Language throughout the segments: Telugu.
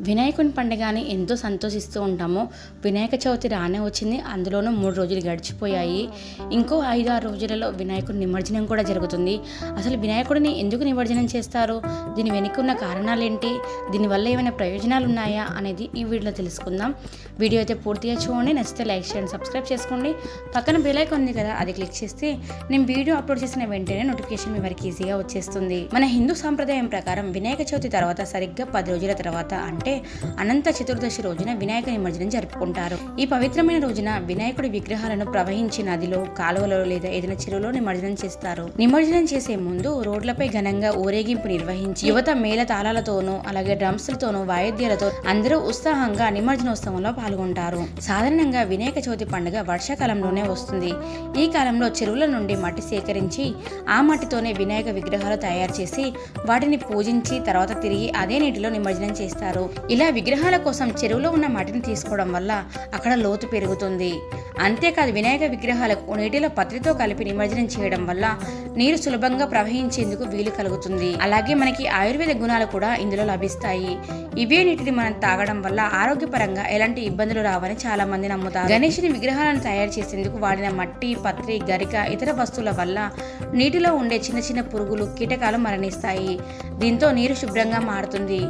వినాయకుని పండుగని ఎంతో సంతోషిస్తూ ఉంటాము. వినాయక చవితి రానే వచ్చింది. అందులోనూ మూడు రోజులు గడిచిపోయాయి. ఇంకో ఐదు ఆరు రోజులలో వినాయకుడి నిమజ్జనం కూడా జరుగుతుంది. అసలు వినాయకుడిని ఎందుకు నిమజ్జనం చేస్తారు? దీని వెనుక ఉన్న కారణాలు ఏంటి దీనివల్ల ఏమైనా ప్రయోజనాలు ఉన్నాయా? అనేది ఈ వీడియోలో తెలుసుకుందాం. వీడియో అయితే పూర్తిగా చూడండి. నచ్చితే లైక్ చేయండి సబ్స్క్రైబ్ చేసుకోండి. పక్కన బెలైక్ ఉంది కదా అది క్లిక్ చేస్తే నేను వీడియో అప్లోడ్ చేసిన వెంటనే నోటిఫికేషన్ మీ వారికి ఈజీగా వచ్చేస్తుంది. మన హిందూ సాంప్రదాయం ప్రకారం వినాయక చవితి తర్వాత సరిగ్గా పది రోజుల తర్వాత అంటే అనంత చతుర్దశి రోజున వినాయక నిమజ్జనం జరుపుకుంటారు. ఈ పవిత్రమైన రోజున వినాయకుడి విగ్రహాలను ప్రవహించి నదిలో కాలువలో లేదా ఏదైనా చెరువులో నిమజ్జనం చేస్తారు. నిమజ్జనం చేసే ముందు రోడ్లపై ఘనంగా ఊరేగింపు నిర్వహించి యువత మేళ తాళాలతోనూ అలాగే డ్రమ్స్లతోనూ వాయిద్యాలతో అందరూ ఉత్సాహంగా నిమజ్జనోత్సవంలో పాల్గొంటారు. సాధారణంగా వినాయక చవితి పండుగ వర్షాకాలంలోనే వస్తుంది. ఈ కాలంలో చెరువుల నుండి మట్టి సేకరించి ఆ మట్టితోనే వినాయక విగ్రహాలు తయారు చేసి వాటిని పూజించి తర్వాత తిరిగి అదే నీటిలో నిమజ్జనం చేస్తారు. ఇలా విగ్రహాల కోసం చెరువులో ఉన్న మట్టిని తీసుకోవడం వల్ల అక్కడ లోతు పెరుగుతుంది. అంతేకాదు వినాయక విగ్రహాలకు నీటిలో పత్రితో కలిపి నిమజ్జనం చేయడం వల్ల నీరు సులభంగా ప్రవహించేందుకు వీలు కలుగుతుంది. అలాగే మనకి ఆయుర్వేద గుణాలు కూడా ఇందులో లభిస్తాయి. ఇవే నీటిని మనం తాగడం వల్ల ఆరోగ్యపరంగా ఎలాంటి ఇబ్బందులు రావని చాలా మంది నమ్ముతారు. గణేషుని విగ్రహాలను తయారు చేసేందుకు వాడిన మట్టి పత్రి గరిక ఇతర వస్తువుల వల్ల నీటిలో ఉండే చిన్న చిన్న పురుగులు కీటకాలు మరణిస్తాయి. దీంతో నీరు శుభ్రంగా మారుతుంది.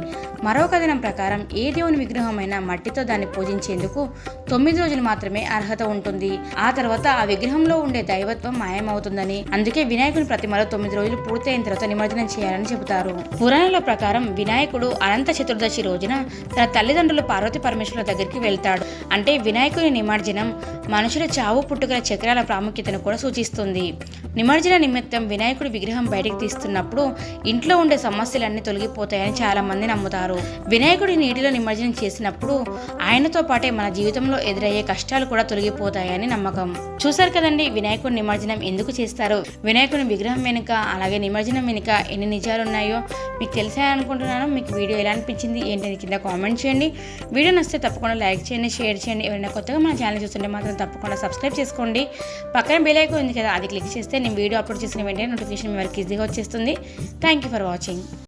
మరో కథనం ప్రకారం ఏ దేవుని విగ్రహమైనా మట్టితో దాన్ని పూజించేందుకు తొమ్మిది రోజులు మాత్రమే అర్హత ఉంటుంది. ఆ తర్వాత ఆ విగ్రహంలో ఉండే దైవత్వం మాయమవుతుందని అందుకే వినాయకుని ప్రతిమలో తొమ్మిది రోజులు పూర్తయిన తర్వాత నిమజ్జనం చేయాలని చెబుతారు. పురాణాల ప్రకారం వినాయకుడు అనంత చతుర్దశి రోజున తన తల్లిదండ్రులు పార్వతి పరమేశ్వరుల దగ్గరికి వెళ్తాడు. అంటే వినాయకుని నిమజ్జనం మనుషుల చావు పుట్టుకల చక్రాల ప్రాముఖ్యతను కూడా సూచిస్తుంది. నిమజ్జన నిమిత్తం వినాయకుడి విగ్రహం బయటకు తీస్తున్నప్పుడు ఇంట్లో ఉండే సమస్యలన్నీ తొలగిపోతాయని చాలా మంది నమ్ముతారు వినాయకుడి నీటిలో నిమజ్జనం చేసినప్పుడు ఆయనతో పాటే మన జీవితంలో ఎదురయ్యే కష్టాలు కూడా తొలగిపోతాయని నమ్మకం. చూశారు కదండి వినాయకుడి నిమజ్జనం ఎందుకు చేస్తారు? వినాయకుడి విగ్రహం వెనుక అలాగే నిమజ్జనం వెనుక ఎన్ని నిజాలు ఉన్నాయో మీకు తెలిసే అనుకుంటున్నాను మీకు వీడియో ఎలా అనిపించింది ఏంటని కింద కామెంట్ చేయండి. వీడియో నచ్చితే తప్పకుండా లైక్ చేయండి షేర్ చేయండి. ఎవరైనా కొత్తగా మన ఛానల్ చూస్తుంటే మాత్రం తప్పకుండా సబ్స్క్రైబ్ చేసుకోండి. పక్కన బెల్ ఐకాన్ ఉంది కదా అది క్లిక్ చేస్తే నేను వీడియో అప్లోడ్ చేసిన వెంటనే నోటిఫికేషన్ మీ వరకు ఈజీగా వచ్చేస్తుంది. Thank you for watching